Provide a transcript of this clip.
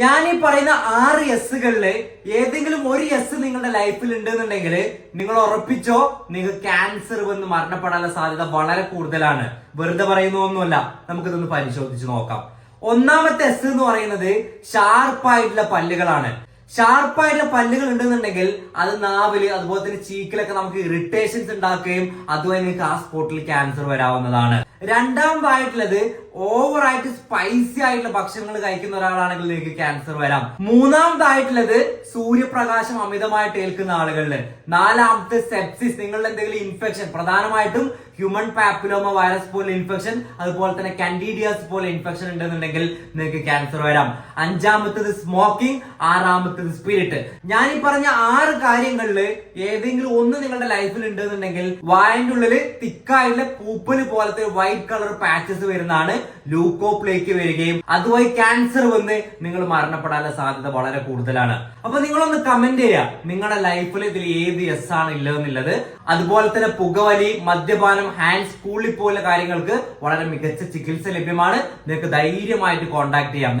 ഞാൻ ഈ പറയുന്ന ആറ് എസ്സുകളിൽ ഏതെങ്കിലും ഒരു എസ് നിങ്ങളുടെ ലൈഫിൽ ഉണ്ടെന്നുണ്ടെങ്കിൽ നിങ്ങൾ ഉറപ്പിച്ചോ നിങ്ങൾക്ക് ക്യാൻസർ വന്ന് മരണപ്പെടാനുള്ള സാധ്യത വളരെ കൂടുതലാണ്. വെറുതെ പറയുന്നൊന്നുമല്ല നമുക്കിതൊന്ന് പരിശോധിച്ച് നോക്കാം. ഒന്നാമത്തെ എസ് എന്ന് പറയുന്നത് ഷാർപ്പായിട്ടുള്ള പല്ലുകളാണ്. ഷാർപ്പായിട്ടുള്ള പല്ലുകൾ ഉണ്ടെന്നുണ്ടെങ്കിൽ അത് നാവിൽ അതുപോലെ തന്നെ ചീക്കിലൊക്കെ നമുക്ക് ഇറിറ്റേഷൻസ് ഉണ്ടാക്കുകയും അതുവഴി നിങ്ങൾക്ക് ആ സ്പോട്ടിൽ ക്യാൻസർ വരാവുന്നതാണ്. രണ്ടാമതായിട്ടുള്ളത് ഓവറായിട്ട് സ്പൈസി ആയിട്ടുള്ള ഭക്ഷണങ്ങൾ കഴിക്കുന്ന ഒരാളാണെങ്കിൽ നിങ്ങൾക്ക് ക്യാൻസർ വരാം. മൂന്നാമതായിട്ടുള്ളത് സൂര്യപ്രകാശം അമിതമായിട്ട് ഏൽക്കുന്ന ആളുകളിൽ നാലാമത്തെ സെപ്സിസ് നിങ്ങളുടെ എന്തെങ്കിലും ഇൻഫെക്ഷൻ പ്രധാനമായിട്ടും ഹ്യൂമൻ പാപ്പിലോമ വൈറസ് പോലെ ഇൻഫെക്ഷൻ അതുപോലെ തന്നെ കൻഡീഡിയാസ് പോലെ ഇൻഫെക്ഷൻ ഉണ്ടെന്നുണ്ടെങ്കിൽ നിങ്ങൾക്ക് ക്യാൻസർ വരാം. അഞ്ചാമത്തത് സ്മോക്കിംഗ് ആറാമത്തത് സ്പിരിറ്റ് ഞാൻ ഈ പറഞ്ഞ ആറ് കാര്യങ്ങളിൽ ഏതെങ്കിലും ഒന്ന് നിങ്ങളുടെ ലൈഫിൽ ഉണ്ടെന്നുണ്ടെങ്കിൽ വായന്റെ ഉള്ളിൽ തിക്കായിട്ടുള്ള പൂപ്പൽ പോലത്തെ വൈറ്റ് കളർ പാച്ചസ് വരുന്നതാണ് ലൂക്കോപ്ലേക്ക് വരികയും അതുവഴി ക്യാൻസർ വന്ന് നിങ്ങൾ മരണപ്പെടാനുള്ള സാധ്യത വളരെ കൂടുതലാണ്. അപ്പൊ നിങ്ങളൊന്ന് കമന്റ് ചെയ്യുക. നിങ്ങളുടെ ലൈഫിൽ ഇതിൽ ഏത് എസ് ആണ് ഇല്ലതെന്നുള്ളത്. അതുപോലെ തന്നെ പുകവലി മദ്യപാനം ഹാൻഡ് സ്കൂളിൽ പോലുള്ള കാര്യങ്ങൾക്ക് വളരെ മികച്ച ചികിത്സ ലഭ്യമാണ്. നിങ്ങൾക്ക് ധൈര്യമായിട്ട് കോൺടാക്ട് ചെയ്യാം.